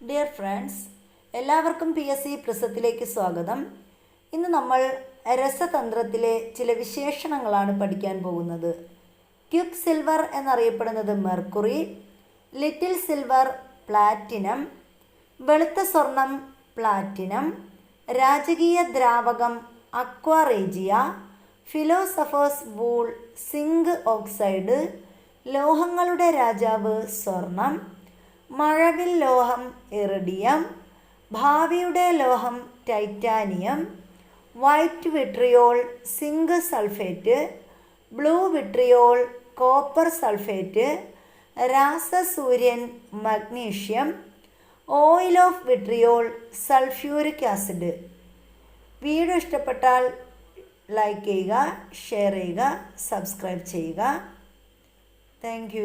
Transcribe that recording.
Dear friends എല്ലാവർക്കും P S C പ്രിസത്തിലേക്ക് സ്വാഗതം. ഇന്ന് നമ്മൾ രസതന്ത്രത്തിലെ ചില വിശേഷണങ്ങളാണ് പഠിക്കാൻ പോകുന്നത്. ക്യുക്ക് സിൽവർ എന്നറിയപ്പെടുന്നത് മെർക്കുറി ലിറ്റിൽ സിൽവർ പ്ലാറ്റിനം വെളുത്ത സ്വർണം പ്ലാറ്റിനം രാജകീയ ദ്രാവകം aqua regia philosopher's wool zinc oxide ലോഹങ്ങളുടെ രാജാവ് സ്വർണം മഴവിൽ ലോഹം ഇറിഡിയം ഭാവിയുടെ ലോഹം titanium white vitriol zinc sulphate blue vitriol copper sulphate രാസസൂര്യൻ magnesium oil of vitriol sulphuric acid. Video ഇഷ്ടപ്പെട്ടാൽ ലൈക്ക് ചെയ്യുക ഷെയർ ചെയ്യുക സബ്സ്ക്രൈബ് ചെയ്യുക. താങ്ക്